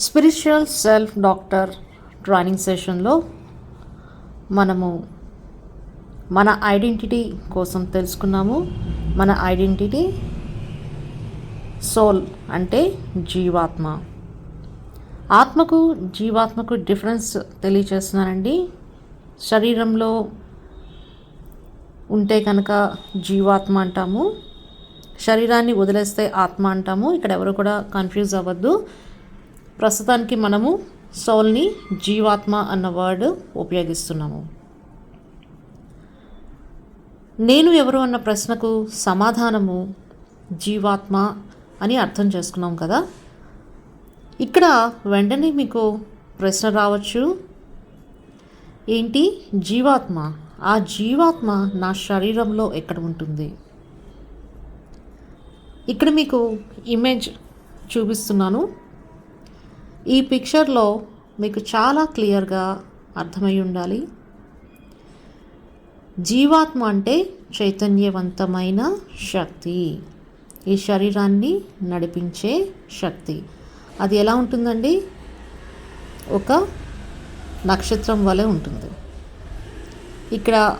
Spiritual self doctor training సెషన్లో మనము మన ఐడెంటిటీ కోసం తెలుసుకున్నాము. మన ఐడెంటిటీ సోల్ అంటే జీవాత్మ. ఆత్మకు జీవాత్మకు డిఫరెన్స్ తెలియచేస్తున్నానండి. శరీరంలో ఉంటే కనుక జీవాత్మ అంటాము. శరీరాన్ని వదిలేస్తే ఆత్మ అంటాము. ఇక్కడ ఎవరు కూడా కన్ఫ్యూజ్ అవ్వద్దు. ప్రస్తుతానికి మనము సోల్ని జీవాత్మ అన్న వర్డ్ ఉపయోగిస్తున్నాము. నేను ఎవరు అన్న ప్రశ్నకు సమాధానము జీవాత్మ అని అర్థం చేసుకున్నాం కదా. ఇక్కడ వెంటనే మీకు ప్రశ్న రావచ్చు. ఏంటి? జీవాత్మ. ఆ జీవాత్మ నా శరీరంలో ఎక్కడ ఉంటుంది? ఇక్కడ మీకు ఇమేజ్ చూపిస్తున్నాను. ఈ పిక్చర్లో మీకు చాలా క్లియర్గా అర్థమై ఉండాలి. జీవాత్మ అంటే చైతన్యవంతమైన శక్తి. ఈ శరీరాన్ని నడిపించే శక్తి. అది ఎలా ఉంటుందండి? ఒక నక్షత్రం వలె ఉంటుంది. ఇక్కడ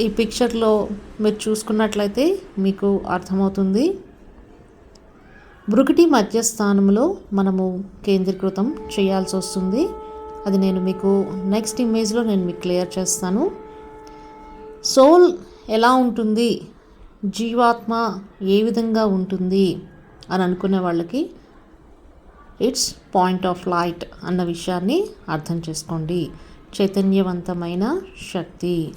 ఈ పిక్చర్లో మీరు చూసుకున్నట్లయితే మీకు అర్థమవుతుంది. బ్రుకిటి మధ్యస్థానంలో మనము కేంద్రీకృతం చేయాల్సి వస్తుంది. అది నేను మీకు నెక్స్ట్ ఇమేజ్లో నేను మీకు క్లియర్ చేస్తాను. సోల్ ఎలా ఉంటుంది? జీవాత్మ ఏ విధంగా ఉంటుంది? అని అనుకునే వాళ్ళకి ఇట్స్ పాయింట్ ఆఫ్ లైట్ అన్న విషయాన్ని అర్థం చేసుకోండి. చైతన్యవంతమైన శక్తి.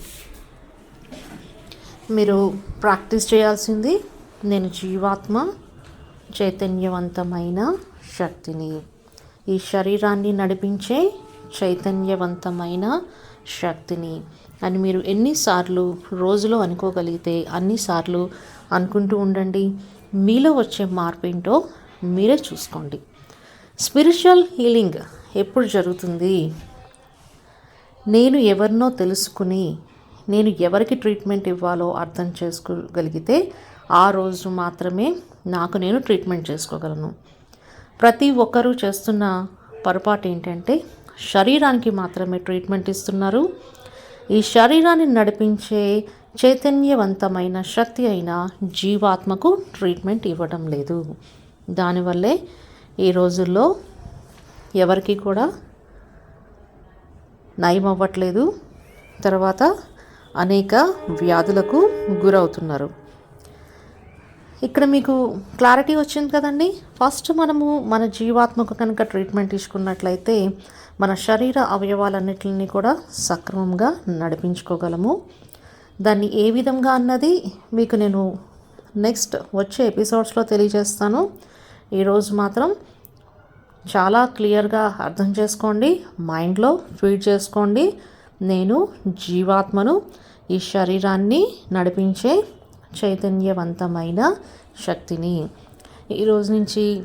మీరు ప్రాక్టీస్ చేయాల్సింది నేను జీవాత్మ చైతన్యవంతమైన శక్తిని. ఈ శరీరాన్ని నడిపించే చైతన్యవంతమైన శక్తిని. అని మీరు ఎన్నిసార్లు రోజులో అనుకోగలిగితే అన్నిసార్లు అనుకుంటూ ఉండండి. మీలో వచ్చే మార్పు ఏంటో మీరే చూసుకోండి. స్పిరిచువల్ హీలింగ్ ఎప్పుడు జరుగుతుంది? నేను ఎవరినో తెలుసుకుని నేను ఎవరికి ట్రీట్మెంట్ ఇవ్వాలో అర్థం చేసుకోగలిగితే ఆ రోజు మాత్రమే నాకు నేను ట్రీట్మెంట్ చేసుకోగలను. ప్రతి ఒక్కరూ చేస్తున్న పొరపాటు ఏంటంటే శరీరానికి మాత్రమే ట్రీట్మెంట్ ఇస్తున్నారు. ఈ శరీరాన్ని నడిపించే చైతన్యవంతమైన శక్తి అయిన జీవాత్మకు ట్రీట్మెంట్ ఇవ్వడం లేదు. దానివల్లే ఈ రోజుల్లో ఎవరికి కూడా నయం అవ్వట్లేదు తర్వాత అనేక వ్యాధులకు గురవుతున్నారు. ఇక్కడ మీకు క్లారిటీ వచ్చింది కదండి. ఫస్ట్ మనము మన జీవాత్మకు కనుక ట్రీట్మెంట్ తీసుకున్నట్లయితే మన శరీర అవయవాలన్నిటిని కూడా సక్రమంగా నడిపించుకోగలము. దాన్ని ఏ విధంగా అన్నది మీకు నేను నెక్స్ట్ వచ్చే ఎపిసోడ్స్లో తెలియజేస్తాను. ఈరోజు మాత్రం చాలా క్లియర్గా అర్థం చేసుకోండి మైండ్లో ఫీడ్ చేసుకోండి. నేను జీవాత్మను ఈ శరీరాన్ని నడిపించే చైతన్యవంతమైన శక్తిని. ఈరోజు నుంచి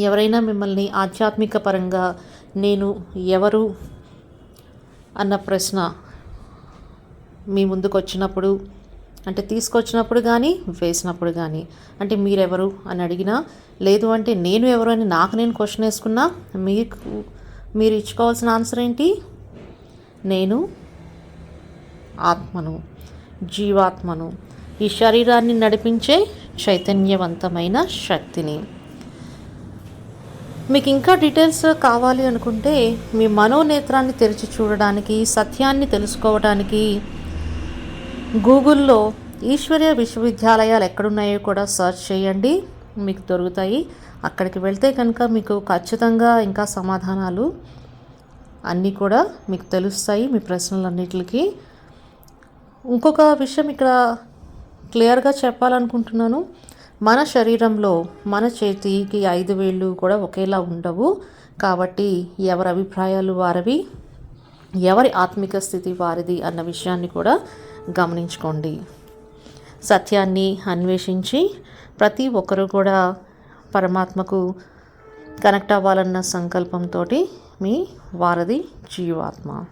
ఎవరైనా మిమ్మల్ని ఆధ్యాత్మిక పరంగా నేను ఎవరు అన్న ప్రశ్న మీ ముందుకు వచ్చినప్పుడు అంటే తీసుకొచ్చినప్పుడు కానీ వేసినప్పుడు కానీ అంటే మీరెవరు అని అడిగినా లేదు అంటే నేను ఎవరు అని నాకు నేను క్వశ్చన్ వేసుకున్నా మీకు మీరు ఇచ్చుకోవాల్సిన ఆన్సర్ ఏంటి? నేను ఆత్మను. జీవాత్మను. ఈ శరీరాన్ని నడిపించే చైతన్యవంతమైన శక్తిని. మీకు ఇంకా డీటెయిల్స్ కావాలి అనుకుంటే మీ మనోనేత్రాన్ని తెరిచి చూడడానికి సత్యాన్ని తెలుసుకోవడానికి గూగుల్లో ఈశ్వర్య విశ్వవిద్యాలయాలు ఎక్కడున్నాయో కూడా సెర్చ్ చేయండి. మీకు దొరుకుతాయి. అక్కడికి వెళ్తే కనుక మీకు ఖచ్చితంగా ఇంకా సమాధానాలు అన్నీ కూడా మీకు తెలుస్తాయి మీ ప్రశ్నలన్నిటికీ. ఇంకొక విషయం ఇక్కడ క్లియర్గా చెప్పాలనుకుంటున్నాను. మన శరీరంలో మన చేతికి ఐదు వేళ్ళు కూడా ఒకేలా ఉండవు. కాబట్టి ఎవరి అభిప్రాయాలు వారివి ఎవరి ఆత్మిక స్థితి వారిది అన్న విషయాన్ని కూడా గమనించుకోండి. సత్యాన్ని అన్వేషించి ప్రతి ఒక్కరూ కూడా పరమాత్మకు కనెక్ట్ అవ్వాలన్న సంకల్పంతో మీ వారధి జీవాత్మ.